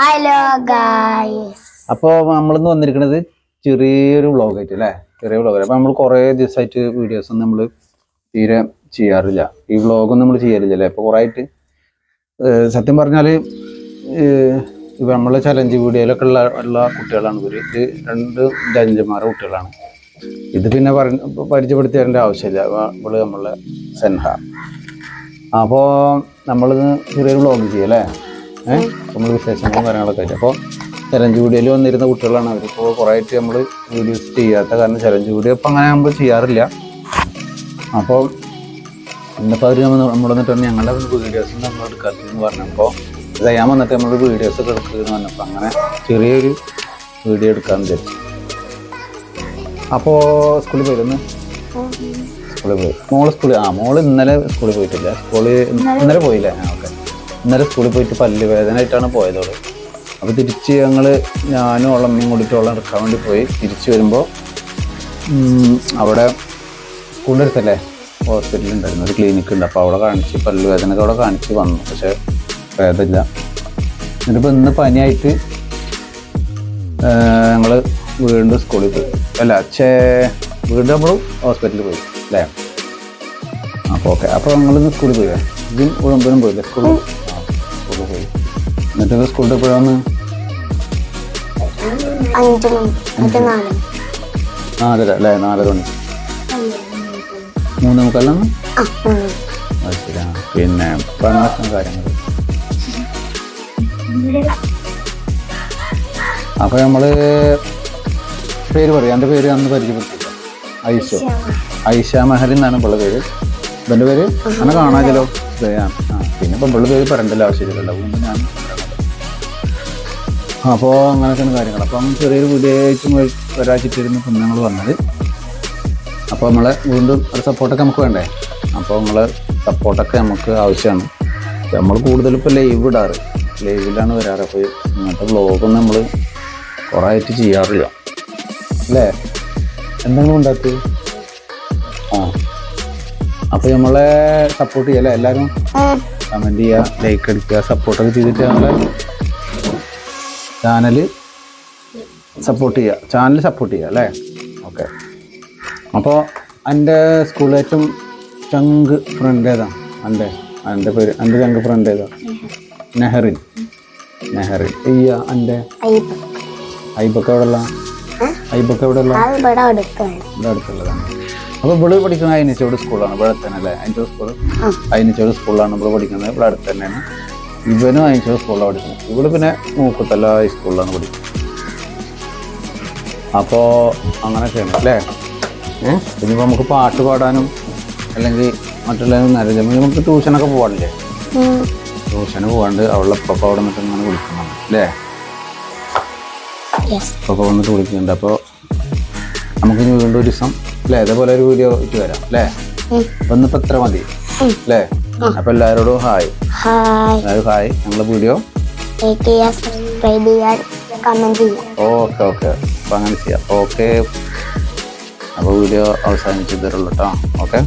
Hello guys നമ്മളിന്ന് വന്നിരിക്കുന്നത് ചെറിയൊരു വ്ളോഗ് ആയിട്ട് അല്ലേ? ചെറിയ വ്ളോഗ് അപ്പോൾ നമ്മൾ കുറേ ദിവസമായിട്ട് വീഡിയോസ് ഒന്നും നമ്മൾ തീരെ ചെയ്യാറില്ല. ഈ വ്ളോഗൊന്നും നമ്മൾ ചെയ്യാറില്ല അല്ലേ? ഇപ്പോൾ കുറേ ആയിട്ട് സത്യം പറഞ്ഞാൽ ഇപ്പം നമ്മളെ ചലഞ്ച് വീഡിയോയിലൊക്കെ ഉള്ള ഉള്ള കുട്ടികളാണ് ഇവർ ഇത് രണ്ട് ജഞ്ചന്മാരുടെ കുട്ടികളാണ്. ഇത് പിന്നെ പരിചയപ്പെടുത്തി തരേണ്ട ആവശ്യമില്ല. നമ്മൾ നമ്മളെ സെൻഹ. അപ്പോൾ നമ്മളിന്ന് ചെറിയൊരു വ്ളോഗ് ചെയ്യും അല്ലേ? ഏഹ് നമ്മൾ വിശേഷങ്ങളും കാര്യങ്ങളൊക്കെ ആയിട്ട്. അപ്പോൾ ചലഞ്ച് വീഡിയോയിൽ വന്നിരുന്ന കുട്ടികളാണ് അവരിപ്പോൾ കുറേ ആയിട്ട് നമ്മൾ വീഡിയോസ് ചെയ്യാത്ത കാരണം വീഡിയോ ഇപ്പം അങ്ങനെ നമ്മൾ ചെയ്യാറില്ല. അപ്പോൾ ഇന്നിപ്പോൾ അവർ നമ്മൾ നമ്മൾ വന്നിട്ട് ഞങ്ങളുടെ വീഡിയോസ് നമ്മൾ എടുക്കാത്തതെന്ന് പറഞ്ഞപ്പോൾ ഇത് ഞാൻ വന്നിട്ട് നമ്മൾ വീഡിയോസ് ഒക്കെ എടുക്കുമെന്ന് പറഞ്ഞപ്പോൾ അങ്ങനെ ചെറിയൊരു വീഡിയോ എടുക്കാൻ വിചാരിച്ചു. അപ്പോൾ സ്കൂളിൽ പോയിരുന്നു? സ്കൂളിൽ പോയി. മോൾ സ്കൂളിൽ ആ മോൾ ഇന്നലെ സ്കൂളിൽ പോയിട്ടില്ല. സ്കൂളിൽ ഇന്നലെ പോയില്ല? ആ ഓക്കെ. ഇന്നലെ സ്കൂളിൽ പോയിട്ട് പല്ല് വേദനയായിട്ടാണ് പോയതോട്. അപ്പോൾ തിരിച്ച് ഞങ്ങൾ ഞാനും ഉള്ള അമ്മയും കൂടിയിട്ട് ഉള്ള എടുക്കാൻ വേണ്ടി പോയി. തിരിച്ച് വരുമ്പോൾ അവിടെ സ്കൂളിന്റെ അടുത്തല്ലേ? ഹോസ്പിറ്റലിൽ ഉണ്ടായിരുന്നു ഒരു ക്ലിനിക്ക് ഉണ്ട്. അപ്പോൾ അവിടെ കാണിച്ച് പല്ല് വേദനയൊക്കെ അവിടെ കാണിച്ച് വന്നു. പക്ഷേ ഭേദമില്ല എന്നിട്ടിപ്പോൾ ഇന്ന് പനിയായിട്ട് ഞങ്ങൾ വീണ്ടും സ്കൂളിൽ പോയി. അല്ല ചേ വീണ്ടും നമ്മൾ ഹോസ്പിറ്റലിൽ പോയി അല്ലേ? അപ്പോൾ ഓക്കെ. അപ്പോൾ ഞങ്ങളിന്ന് സ്കൂളിൽ പോയി. ഇതും ഉഴമ്പനും പോയില്ലേ? സ്കൂളിൽ സ്കൂളിൽ പോയി എന്നിട്ട് സ്കൂളിൽ എപ്പോഴാണ് നാലര. അല്ലേ? നാലര മണി. മൂന്ന് മുക്കാലാണ് ശരി പിന്നെ പ്രമോഷൻ കാര്യങ്ങൾ അപ്പോൾ നമ്മൾ പേര് പറയാം. എന്റെ പേര് അന്ന് പരിചയപ്പെട്ടില്ല ഐഷ. ഐഷ. മെഹൽ എന്നാണ് പിള്ള പേര്. ഇവന്റെ പേര്? അങ്ങനെ കാണാമല്ലോ. ആ പിന്നെ ഇപ്പം പിള്ള പേര് പറയണ്ടല്ലോ ആവശ്യമില്ലല്ലോ. അതുകൊണ്ട് ഞാൻ അപ്പോൾ അങ്ങനെയൊക്കെയാണ് കാര്യങ്ങൾ. അപ്പം ചെറിയൊരു പുതിയായിട്ടും ഒരാഴ്ചയിട്ടിരുന്ന് കുഞ്ഞുങ്ങൾ വന്നത്. അപ്പോൾ നമ്മളെ വീണ്ടും ഒരു സപ്പോർട്ടൊക്കെ നമുക്ക് വേണ്ടേ? അപ്പോൾ നമ്മളെ സപ്പോർട്ടൊക്കെ നമുക്ക് ആവശ്യമാണ്. നമ്മൾ കൂടുതൽ ഇപ്പോൾ ലൈവ് ഇടാറ്. ലൈവിലാണ് വരാറ്. അപ്പോൾ ഇങ്ങനത്തെ വ്ളോഗൊന്നും നമ്മൾ കുറേ ആയിട്ട് ചെയ്യാറില്ല. അല്ലേ? എന്തെങ്കിലും ഉണ്ടാക്കി ആ. അപ്പോൾ നമ്മളെ സപ്പോർട്ട് ചെയ്യാല്ലേ? എല്ലാരും കമന്റ് ചെയ്യുക ലൈക്ക് അടിക്കുക സപ്പോർട്ടൊക്കെ ചെയ്തിട്ട് നമ്മളെ ചാനൽ സപ്പോർട്ട് ചെയ്യുക ചാനൽ സപ്പോർട്ട് ചെയ്യുക അല്ലേ? ഓക്കെ അപ്പോൾ എന്റെ സ്കൂളിൽ ഏറ്റവും ചങ്ക് ഫ്രണ്ട് ഏതാ? എന്റെ എന്റെ പേര് എന്റെ ചങ്ക് ഫ്രണ്ട് ഏതാ? നെഹറിൻ നെഹറിൻ ഇയ്യ എന്റെ ഐബൊക്കെ. എവിടെയുള്ള? ഐബൊക്കെ അത് ഇവിടെ എടുക്കാണ് ഇവിടെ അടുത്തുള്ളതാണ്. അപ്പോൾ ഇവിടെ പഠിക്കുന്നത് അയനിച്ചോട് സ്കൂളാണ്. ഇവിടെ തന്നെ അല്ലേ അയനിച്ചോട് സ്കൂൾ ആ. അയനിച്ചോട് സ്കൂളിലാണ് ഇവിടെ പഠിക്കുന്നത്. ഇവിടെ അടുത്ത് തന്നെയാണ് ഇവനും അയനിച്ചോട് സ്കൂളിലാണ് പഠിക്കുന്നത്. ഇവിടെ പിന്നെ മൂക്കത്തല്ല സ്കൂളിലാണ് പഠിക്കുന്നത്. അപ്പോൾ അങ്ങനെയൊക്കെയാണ് അല്ലേ? ഏഹ് ഇനിയിപ്പോൾ നമുക്ക് പാട്ട് പാടാനും അല്ലെങ്കിൽ മറ്റുള്ള നരജ നമുക്ക് ട്യൂഷനൊക്കെ പോകാനില്ലേ. ട്യൂഷന് പോകാണ്ട് അവളുടെ പപ്പ അവിടെ നിന്നിട്ട് ഇങ്ങനെ വിളിക്കുന്നുണ്ട് അല്ലേ? പപ്പ വന്നിട്ട് വിളിക്കുന്നുണ്ട് അപ്പോൾ നമുക്കിനി വീണ്ടും ഒരു ദിവസം അല്ലേ? ഇതേപോലെ ഒരു വീഡിയോ ഇട്ട് വരാം അല്ലേ? ഉം. ഒന്നിപ്പോൾ എത്ര മതി അല്ലേ? അപ്പോൾ എല്ലാവരോടും ഹായ് എല്ലാവരും ഹായ് ഞങ്ങളുടെ വീഡിയോ ഓക്കെ ഓക്കെ അപ്പോൾ അങ്ങനെ ചെയ്യാം. ഓക്കെ അപ്പോൾ വീഡിയോ അവസാനിച്ചു തരുള്ളൂ കേട്ടോ ഓക്കെ